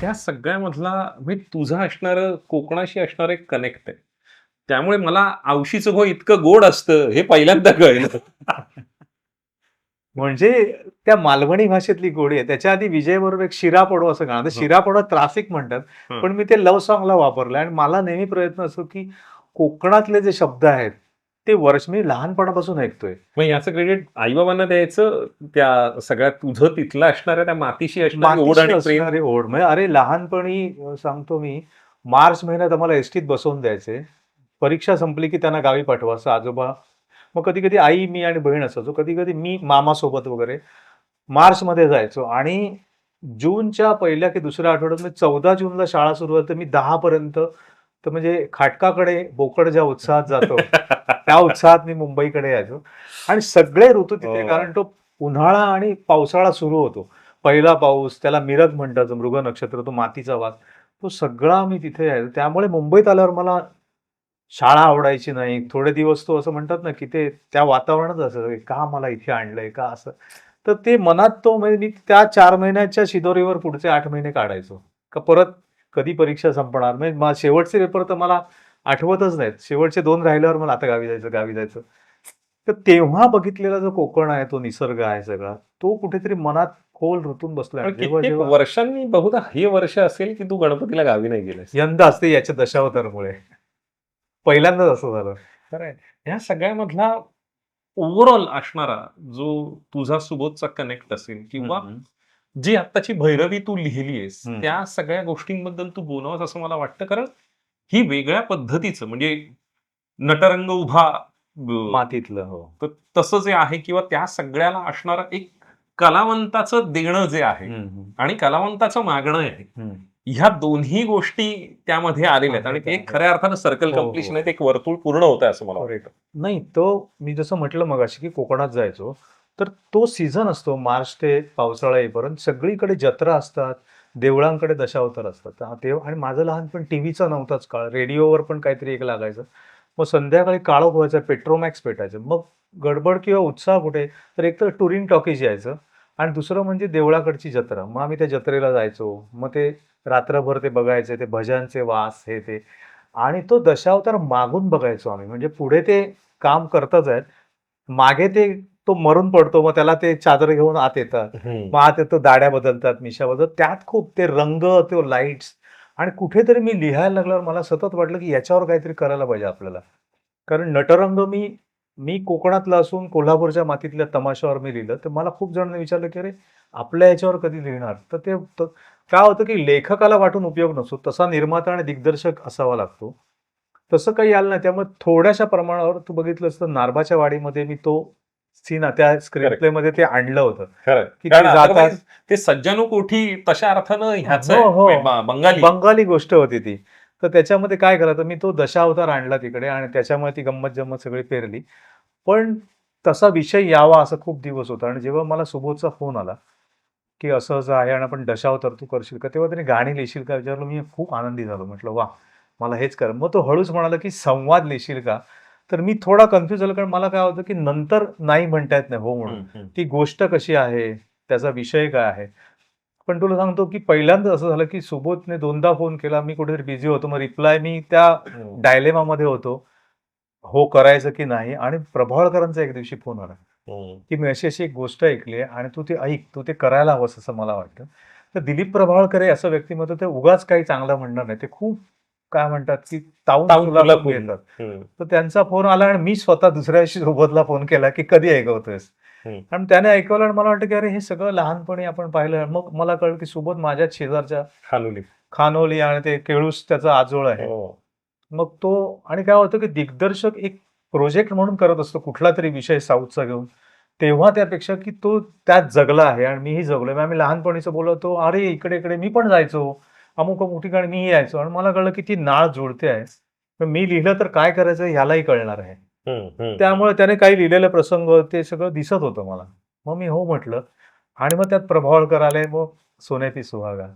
त्या सगळ्यामधला म्हणजे तुझा असणार कोकणाशी असणार एक कनेक्ट आहे. त्यामुळे मला आवशीचं हो इतकं गोड असतं हे पहिल्यांदा कळलं. म्हणजे त्या मालवणी भाषेतली गोडी आहे. त्याच्या आधी विजय बरोबर एक शिरा पडो असं गाणं हो. शिरा पडो ट्राफिक म्हणतात. पण मी ते लव सॉंगला वापरलं आणि मला नेहमी प्रयत्न असतो की कोकणातले जे शब्द आहेत ते वर्ष मी लहानपणापासून ऐकतोय. मग याचं क्रेडिट आईबाबांना द्यायचं त्या सगळ्या तुझं तिथलं असणाऱ्या त्या मातीशी असणारी ओढ आणि मातीशी प्रेम? असणारी ओढ. म्हणजे अरे लहानपणी अं, सांगतो मी मार्च महिन्यात आम्हाला एसटीत बसवून द्यायचे. परीक्षा संपली की त्यांना गावी पाठवायचं आजोबा. मग कधी कधी आई मी आणि बहीण असायचो. कधी कधी मी मामासोबत वगैरे मार्च मध्ये जायचो. आणि जूनच्या पहिल्या की दुसऱ्या आठवड्यात म्हणजे चौदा जूनला शाळा सुरू होते मी दहा पर्यंत तर म्हणजे खाटकाकडे बोकड ज्या उत्साहात जातो त्या उत्साहात मी मुंबईकडे यायचो. आणि सगळे ऋतू तिथे हो. कारण तो उन्हाळा आणि पावसाळा सुरू होतो. पहिला पाऊस त्याला मिरग म्हणतात मृग नक्षत्र तो मातीचा वाघ तो सगळा मी तिथे यायचो. त्यामुळे मुंबईत आल्यावर मला शाळा आवडायची नाही. थोडे दिवस तो असं म्हणतात ना की ते त्या वातावरणात असं का मला इथे आणलंय? का असं? तर ते मनात तो म्हणजे मी त्या चार महिन्याच्या शिदोरीवर पुढचे आठ महिने काढायचो. का परत कधी परीक्षा संपणार? म्हणजे मा- शेवटचे पेपर तर मला आठवतच नाहीत. शेवटचे दोन राहिल्यावर मला आता गावी जायचं गावी जायचं. तर तेव्हा बघितलेला जो कोकण आहे तो निसर्ग आहे सगळा तो कुठेतरी मनात खोल ऋतून बसलाय. वर्षांनी बहुधा हे वर्ष असेल की तू गणपतीला गावी नाही गेलास यंदा असते याच्या दशावतारमुळे. पहिल्यांदाच असं झालं. खरंय. ह्या सगळ्यामधला ओव्हरऑल असणारा जो तुझा सुबोधचा कनेक्ट असेल किंवा. जी आत्ताची भैरवी तू लिहिलीयस. त्या सगळ्या गोष्टींबद्दल तू बोलावंस असं मला वाटतं कारण ही वेगळ्या पद्धतीचं म्हणजे नटरंग उभा मातीतलं हो तर तसं जे आहे किंवा त्या सगळ्याला असणारं एक कलावंताचं देणं जे आहे आणि कलावंताचं मागणं आहे. ह्या दोन्ही गोष्टी त्यामध्ये आलेल्या आहेत आणि ते एक खऱ्या अर्थानं सर्कल हो, हो. कम्प्लिशन आहे ते एक वर्तुळ पूर्ण होत आहे असं मला वाटतं. नाही तो मी जसं म्हटलं मगाशी की कोकणात जायचो तर तो सीझन असतो. मार्च ते पावसाळा येईपर्यंत सगळीकडे जत्रा असतात देवळांकडे दशावतार असतात. तर तेव्हा आणि माझं लहानपण टी व्हीचा नव्हताच काळ. रेडिओवर पण काहीतरी एक लागायचं. मग संध्याकाळी काळोख व्हायचं पेट्रोमॅक्स पेटायचं. मग गडबड किंवा उत्साह कुठे तर एक तर टुरिंग टॉकीज यायचं आणि दुसरं म्हणजे देवळाकडची जत्रा. मग आम्ही त्या जत्रेला जायचो. मग ते रात्रभर ते बघायचे ते भजनचे वास हे ते. आणि तो दशावतार मागून बघायचो आम्ही. म्हणजे पुढे ते काम करतच आहेत. मागे ते तो मरून पडतो मग त्याला ते चादर घेऊन आत येतात. मग आत येतो दाड्या बदलतात मिशा बदलतात. त्यात खूप ते रंग ते लाईट्स आणि कुठेतरी मी लिहायला लागल्यावर मला सतत वाटलं की याच्यावर काहीतरी करायला पाहिजे आपल्याला. कारण नटरंग मी मी कोकणातला असून कोल्हापूरच्या मातीतल्या तमाशावर मी लिहिलं. तर मला खूप जणांनी विचारलं की अरे आपल्या याच्यावर कधी लिहिणार? तर ते काय होतं की लेखकाला वाटून उपयोग नसतो. तसा निर्माता आणि दिग्दर्शक असावा लागतो. तसं काही आलं नाही. त्यामुळे थोड्याशा प्रमाणावर तू बघितलंस तर नारबाच्या वाडीमध्ये मी तो सीन त्या स्क्रीन. प्ले मध्ये ते आणलं होतं. खरं ते सज्जनू कोठी तशा अर्थानं ह्याच हो, हो. बंगाली. बंगाली गोष्ट होती ती. तर त्याच्यामध्ये काय करायचं मी तो दशावतार आणला तिकडे आणि त्याच्यामुळे ती गंमत जम्मत सगळी पेरली. पण तसा विषय यावा असं खूप दिवस होता आणि जेव्हा मला सुबोधचा फोन आला की असं असं आहे आणि आपण दशावतार तू करशील का तेव्हा त्याने गाणी लिहिशील का? विचारलं मी खूप आनंदी झालो. म्हटलं वा मला हेच कर. मग तो हळूच म्हणाला की संवाद लिहिशील का? तर मी थोडा कन्फ्युज झालो कारण मला काय होतं की नंतर नाही म्हणता येत नाही हो म्हणून. ती गोष्ट कशी आहे त्याचा विषय काय आहे पण तुला सांगतो की पहिल्यांदा असं झालं की सुबोधने दोनदा फोन केला मी कुठेतरी बिझी होतो मग रिप्लाय मी त्या. डायलेमामध्ये होतो हो करायचं की नाही आणि प्रभावळकरांचा एक दिवशी फोन आला. की मी अशी अशी एक गोष्ट ऐकली आणि तू ते ऐक तू ते करायला हवंस असं मला वाटतं तर दिलीप प्रभावळकर हे असं व्यक्तिमत्व ते उगाच काही चांगलं म्हणणार नाही ते खूप काय म्हणतात की ताऊन. तर त्यांचा फोन आला आणि मी स्वतः दुसऱ्या दिवशी सोबतला फोन केला की कधी ऐकवतोयस. आणि त्याने ऐकवलं आणि मला वाटतं की अरे हे सगळं लहानपणी आपण पाहिलं. मग मला कळलं की सुबोध माझ्याच शेजारच्या खानुली. खानोली आणि ते केळूस त्याचा आजोळ आहे. हो. मग तो आणि काय होतं की दिग्दर्शक एक प्रोजेक्ट म्हणून करत असतो कुठला तरी विषय साऊथचा घेऊन. तेव्हा त्यापेक्षा की तो त्यात जगला आहे आणि मीही जगलोय. आम्ही लहानपणीचं बोलवतो अरे इकडे इकडे मी पण जायचो. अमुक अमुक ठिकाणी मीही यायचो आणि मला कळलं की ती नाळ जुळते आहे. मी लिहिलं तर काय करायचं ह्यालाही कळणार आहे. त्यामुळे त्याने काही लिहिलेले प्रसंग ते सगळं दिसत होतं मला. मग मी हो म्हटलं आणि मग त्यात प्रभावळकर आले मग सोन्याची सुहागा.